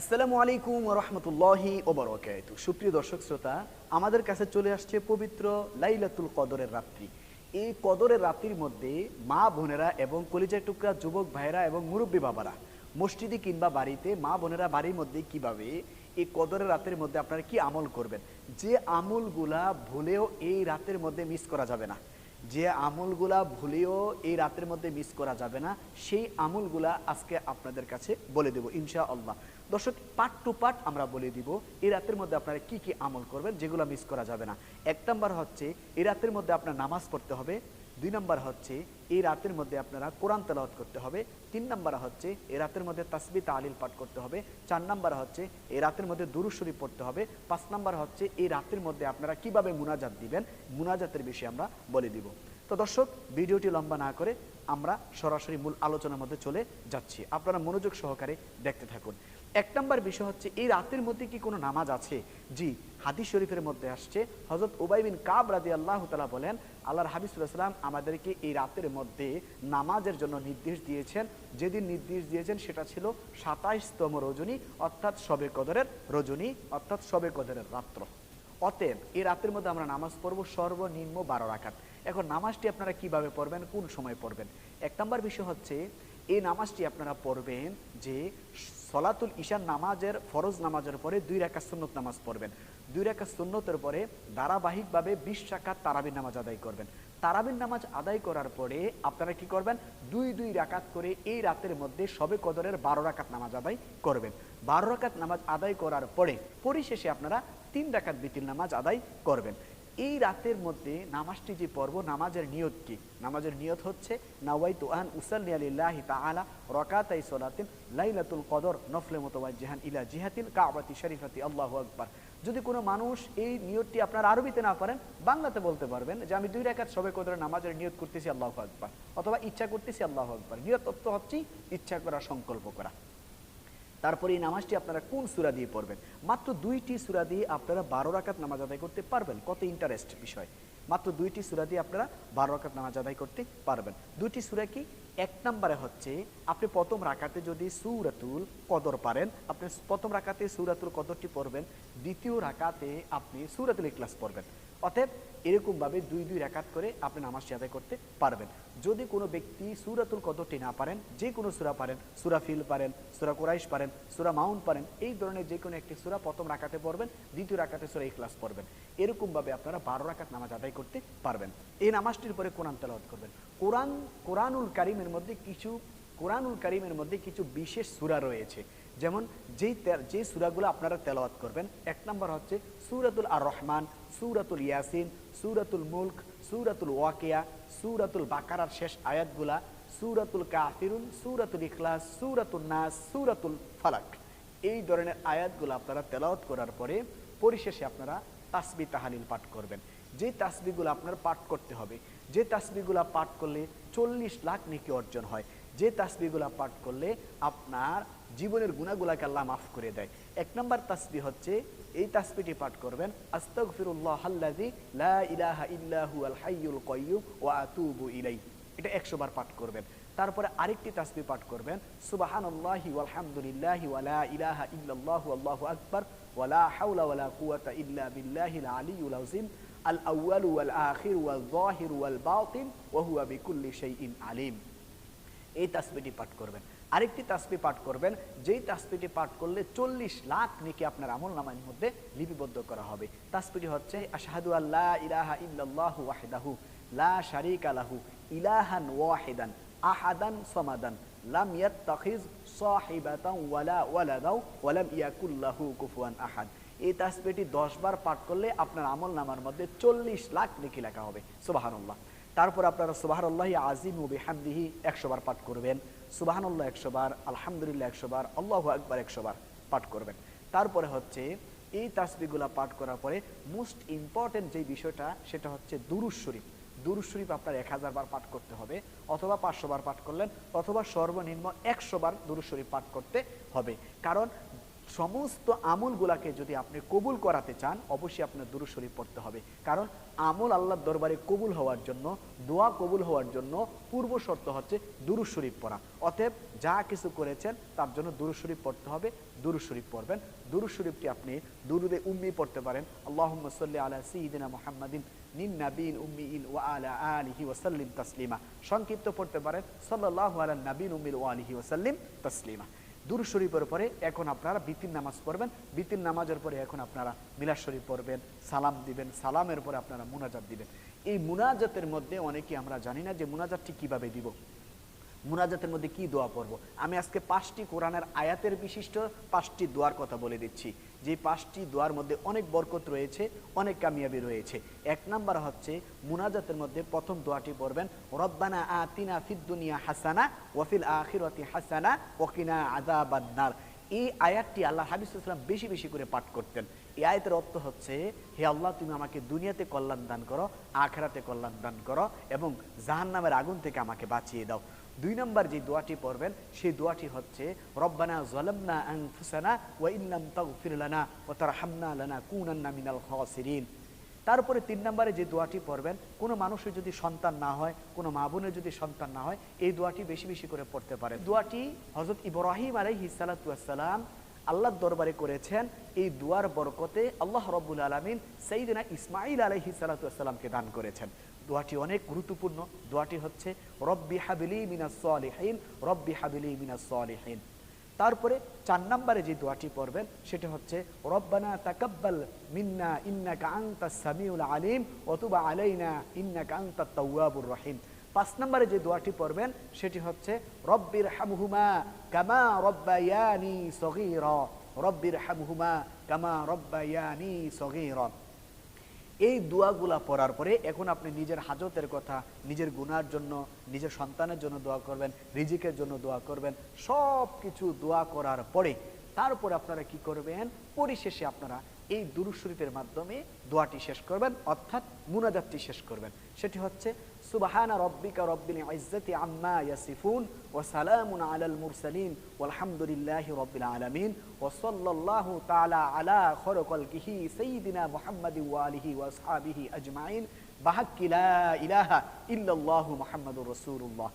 আসসালামু আলাইকুম রহমতুল্লাহি ওবরকাত সুপ্রিয় দর্শক শ্রোতা, আমাদের কাছে চলে আসছে পবিত্র লাইলাতুল কদরের রাত্রি। এই কদরের রাত্রির মধ্যে মা বোনেরা এবং কলিজার টুকরা যুবক ভাইরা এবং মুরব্বী বাবারা মসজিদে কিংবা বাড়িতে মা বোনেরা বাড়ির মধ্যে কীভাবে এই কদরের রাতের মধ্যে আপনারা কি আমল করবেন? যে আমলগুলা ভুলেও এই রাতের মধ্যে মিস করা যাবে না। যে আমলগুলা ভুলেও এই রাতের মধ্যে মিস করা যাবে না, সেই আমলগুলা আজকে আপনাদের কাছে বলে দেব ইনশা আল্লাহ দর্শক পার্ট টু পার্ট আমরা বলে দিব, এই রাতের মধ্যে আপনারা কি কি আমল করবেন যেগুলো মিস করা যাবে না। এক নাম্বার হচ্ছে, এই রাতের মধ্যে আপনার নামাজ পড়তে হবে দুই নম্বর হচ্ছে, এই রাতের মধ্যে আপনারা কোরআন তেলাওয়াত করতে হবে। তিন নম্বর হচ্ছে এ রাতের মধ্যে তাসবি তালিল পাঠ করতে হবে। চার নম্বর হচ্ছে, এই রাতের মধ্যে দুরু শরীফ পড়তে হবে। পাঁচ নম্বর হচ্ছে, এই রাতের মধ্যে আপনারা কীভাবে মুনাজাত দিবেন, মুনাজাতের বিষয়ে আমরা বলে দিব। তো দর্শক, ভিডিওটি লম্বা না করে আমরা সরাসরি মূল আলোচনার মধ্যে চলে যাচ্ছি। আপনারা মনোযোগ সহকারে দেখতে থাকুন। এক নম্বর বিষয় হচ্ছে, এই রাতের মধ্যে কি কোনো নামাজ আছে? জি, হাদিস শরীফের মধ্যে আসছে। হজরত ওবাই বিন কাব রাদি আল্লাহ তালা বলেন, আল্লাহর হাবিসুল্লাহাম আমাদেরকে এই রাতের মধ্যে নামাজের জন্য নির্দেশ দিয়েছেন। যেদিন নির্দেশ দিয়েছেন সেটা ছিল সাতাইশতম রজনী, অর্থাৎ সবে কদরের রজনী, অর্থাৎ সবে কদরের রাত্র। অতএব এই রাতের মধ্যে আমরা নামাজ পড়ব সর্বনিম্ন বারো রাকাত। এখন নামাজটি আপনারা কীভাবে পড়বেন? কোন সময় পড়বেন? এক নম্বর বিষয় হচ্ছে, এই নামাজটি আপনারা পড়বেন যে সলাতুল ঈশান নামাজের ফরজ নামাজের পরে দুই রেখা সুন্নত নামাজ পড়বেন। দুই রেখা সুন্নতের পরে ধারাবাহিকভাবে বিশ রাকাত তারাবির নামাজ আদায় করবেন। তারাবির নামাজ আদায় করার পরে আপনারা কি করবেন? দুই দুই রাকাত করে এই রাতের মধ্যে সবে কদরের বারো রাকাত নামাজ আদায় করবেন। বারো রাকাত নামাজ আদায় করার পরে পরিশেষে আপনারা তিন রাকাত বিতির নামাজ আদায় করবেন। এই রাতের মধ্যে নামাজটি যে পর্ব নামাজের নিয়ত কি? নামাজের নিয়ত হচ্ছে, নাওয়াইতু আন উসাল্লি আলিল্লাহি তাআলা রাকাতাই সালাতিন লাইলাতুল কদর নফলে মুতাওয়াজ্জিহান ইলা জিহাতিল কাবাতি শরীফাতি। আল্লাহু আকবার। যদি কোনো মানুষ এই নিয়তটি আপনার আরবিতে না পারেন বাংলাতে বলতে পারবেন যে আমি দুই রাকাত সবে কদরের নামাজের নিয়ত করতেছি, আল্লাহ আকবার। অথবা ইচ্ছা করতেছি, আল্লাহ আকবার। নিয়ত তত্ত্ব হচ্ছে ইচ্ছা করা, সংকল্প করা। তারপরে এই নামাজটি আপনারা কোন সুরা দিয়ে পড়বেন? মাত্র দুইটি সুরা দিয়ে আপনারা বারো রাকাত নামাজ আদায় করতে পারবেন। কত ইন্টারেস্ট বিষয়? মাত্র দুইটি সুরা দিয়ে আপনারা বারো রাকাত নামাজ আদায় করতে পারবেন। দুইটি সুরা কি? এক নম্বরে হচ্ছে, আপনি প্রথম রাকাতে যদি সুরাতুল কদর পারেন, আপনি প্রথম রাকাতে সুরাতুল কদরটি পড়বেন। দ্বিতীয় রাকাতে আপনি সুরাতুল ইকলাস পড়বেন। অতএব এরকমভাবে দুই দুই রেখাত করে আপনি নামাজটি আদায় করতে পারবেন। যদি কোনো ব্যক্তি সুরাতুল কদরটি না পারেন, যে কোনো সুরা পারেন, সুরা ফিল পারেন, সুরা কোরাইশ পারেন, সুরা মাউন্ট পারেন, এই ধরনের যে কোনো একটি সুরা প্রথম রাখাতে পড়বেন, দ্বিতীয় রাখাতে সুরা ইখলাস পড়বেন। এরকমভাবে আপনারা বারো রাকাত নামাজ আদায় করতে পারবেন। এই নামাজটির পরে কোরআন তেলাওয়াত করবেন। কোরআন, কোরআনুল কারিমের মধ্যে কিছু, কোরআনুল কারিমের মধ্যে কিছু বিশেষ সুরা রয়েছে। যেমন যেই যে সুরাগুলো আপনারা তেলাওয়াত করবেন, এক নম্বর হচ্ছে সুরাতুল আর রহমান সুরাতুল ইয়াসিন, সুরাতুল মুলক, সুরাতুল ওয়াকিয়া, সুরাতুল বাকারার শেষ আয়াতগুলা, সুরাতুল কাফিরুন, সুরাতুল ইখলাস সুরাতুল নাস, সুরাতুল ফালাক। এই ধরনের আয়াতগুলো আপনারা তেলাওয়াত করার পরে পরিশেষে আপনারা তাসবি তাহালিল পাঠ করবেন। যে তাসবিগুলো আপনার পাঠ করতে হবে, যে তাসবিগুলো পাঠ করলে চল্লিশ লাখ নেকি অর্জন হয়, যে তাসবিগুলা পাঠ করলে আপনার জীবনের গুণাগুলাকে আল্লাহ মাফ করে দেয়। এক নম্বর তাসবি হচ্ছে, এই তাসবিটি পাঠ করবেন, আস্তাগফিরুল্লাহ আল্লাযী লা ইলাহা ইল্লাহু আল হাইয়ুল ওয়া আতুবু ইলাই এটা 100 বার পাঠ করবেন। তারপরে আরেকটি তাসবি পাঠ করবেন, সুবহানাল্লাহি ওয়ালহামদুলিল্লাহি ওয়া লা ইলাহা আল্লাহু আকবার ওয়া লা হাওলা ওয়া লা কুওয়াতা ইল্লা আযীম। আল ওয়াল আখির ওয়াল যাহির ওয়াল বাতিন ওয়া হুয়া বিকুল্লি শাইইন আলিম। এই তাসবিটি পাঠ করবেন। আরেকটি তাসবি পাঠ করবেন, যেই তাসবিটি পাঠ করলে চল্লিশ লাখ নেকি আপনার আমল নামার মধ্যে লিপিবদ্ধ করা হবে। তাসবিটি হচ্ছে, আশহাদু আল্লাহ ইলাহা ইল্লাল্লাহু ওয়াহদাহু, লা শারীকা লাহু, ইলাহান ওয়াহিদান, আহাদান সমাদান, লাম ইয়াত্তাখিজ সাহিবাতান ওয়ালা ওয়ালাদাও, ওয়ালাম ইয়াকুল লাহু কুফুয়ান আহাদ। এই তাসবিটি 10 বার পাঠ করলে আপনার আমল নামার মধ্যে চল্লিশ লাখ নেকি লেখা হবে। সুবহানাল্লাহ। তারপর আপনারা সুবাহান্লাহ আজিম ও বিহামদিহি একশো বার পাঠ করবেন। সুবাহান্লাহ একশো বার, আলহামদুলিল্লাহ একশো বার, আল্লাহ একবার একশো বার পাঠ করবেন। তারপরে হচ্ছে এই তাসবিগুলা পাঠ করার পরে মোস্ট ইম্পর্টেন্ট যে বিষয়টা, সেটা হচ্ছে দুরুজ শরীফ। দুরুজ শরীফ আপনার এক হাজার বার পাঠ করতে হবে, অথবা পাঁচশো বার পাঠ করলেন, অথবা সর্বনিম্ন একশো বার দুরুজ শরীফ পাঠ করতে হবে। কারণ সমস্ত আমলগুলাকে যদি আপনি কবুল করাতে চান, অবশ্যই আপনার দুরু শরীফ পড়তে হবে। কারণ আমল আল্লাহর দরবারে কবুল হওয়ার জন্য, দোয়া কবুল হওয়ার জন্য পূর্ব শর্ত হচ্ছে দুরু শরীফ পড়া। অতএব যা কিছু করেছেন, তার জন্য দুরু শরীফ পড়তে হবে দুরু শরীফ পড়বেন। দুরু শরীফটি আপনি দুরুদে উম্মি পড়তে পারেন। আল্লাহ সাল্লি আলা সঈদিনা মোহাম্মদিন নিন নাবিন উম্মিন ওয়া আলা আলিহি ওয়াসাল্লিম তাসলিমা। সংক্ষিপ্ত পড়তে পারেন, সাল্লাল্লাহু আলা নাবিন উম্মিল ওয়া আলিহি ওয়াসাল্লিম তাসলিমা। দুরু শরীফের পরে এখন আপনারা বিতিন নামাজ পড়বেন। বিতিন নামাজের পরে এখন আপনারা মিলাদ শরীফ পড়বেন, সালাম দিবেন, সালামের পরে আপনারা মুনাজাত দিবেন। এই মুনাজাতের মধ্যে অনেকে আমরা জানি না যে মুনাজাতটি কীভাবে দিব। মুনাজাতের মধ্যে কি দোয়া পড়ব? আমি আজকে পাঁচটি কোরআনের আয়াতের বিশিষ্ট পাঁচটি দোয়ার কথা বলে দিচ্ছি। যে পাঁচটি দোয়ার মধ্যে অনেক বরকত রয়েছে, অনেক কামিয়াবি রয়েছে। এক নাম্বার হচ্ছে, মুনাজাতের মধ্যে প্রথম দোয়াটি পড়বেন, রব্বানা আতিনা ফিদ দুনিয়া হাসানা ওয়াফিল আখিরাতি হাসানা ওকিনা আযাবান্নার। এই আয়াতটি আল্লাহ হাবিবুল্লাম বেশি বেশি করে পাঠ করতেন। এই আয়াতের অর্থ হচ্ছে, হে আল্লাহ, তুমি আমাকে দুনিয়াতে কল্যাণ দান করো, আখেরাতে কল্যাণ দান করো এবং জাহান্নামের আগুন থেকে আমাকে বাঁচিয়ে দাও। দুই নম্বর যে দোয়াটি পড়বেন, সেই দোয়াটি হচ্ছে, রব্বানা জলামনা আনফুসানা ওয়া ইল্লাম তাগফির লানা ওয়া তারহামনা লানা কুনান্না মিনাল খাসিরিন। তারপরে তিন নম্বরে যে দোয়াটি পড়বেন, কোনো মানুষের যদি সন্তান না হয়, কোনো মা বোনের যদি সন্তান না হয়, এই দোয়াটি বেশি বেশি করে পড়তে পারেন। দোয়াটি হজরত ইব্রাহিম আলাইহি সালাতাম আল্লাহর দরবারে করেছেন, এই দুয়ার বরকতে আল্লাহ রব্বুল আলমিন সেইদিনা ইসমাইল আলহি সালাতামকে দান করেছেন। দোয়াটি অনেক গুরুত্বপূর্ণ। দোয়াটি হচ্ছে, রব্বি হাবিলি মিনাস সালিহিন, রব্বি হাবিলি মিনাস সালিহিন। তারপরে চার নম্বরে যে দোয়াটি পড়বেন, সেটা হচ্ছে, রব্বানা তাকাব্বাল মিন্না ইন্নাকা আনতাস সামিউল আলিম ওতুবা আলাইনা ইন্নাকা আনতাত তাওয়াবুর রহিম। পাঁচ নম্বরে যে দোয়াটি পড়বেন, সেটি হচ্ছে রব্বির হামহুমা কামা রব্বায়ানি সগীরা। রব্বির হামহুমা কামা রব্বায়ানি সগীরা। এই দোয়াগুলা পড়ার পরে এখন আপনি নিজের হাজতের কথা, নিজের গুনার জন্য, নিজের সন্তানের জন্য দোয়া করবেন, রিজিকের জন্য দোয়া করবেন সব কিছু দোয়া করার পরে তারপর আপনারা কি করবেন? পরিশেষে আপনারা এই দুরুদ শরীফের মাধ্যমে দোয়াটি শেষ করবেন, অর্থাৎ মুনাজাতটি শেষ করবেন। সেটি হচ্ছে, সুবাহানা রব্বিকা রব্বিল ইজ্জতি আম্মা ইয়াসিফুন ওয়া সালামুন আলাল মুরসালিন ওয়ালহামদুলিল্লাহি রব্বিল আলামিন ওয়া সাল্লাল্লাহু তাআলা আলা খরকলকিহি সাইয়্যিদিনা মুহাম্মাদি ওয়া আলিহি ওয়া আসহাবিহি আজমাইন। বাহাক্কি লা ইলাহা ইল্লাল্লাহু মুহাম্মাদুর রাসূলুল্লাহ।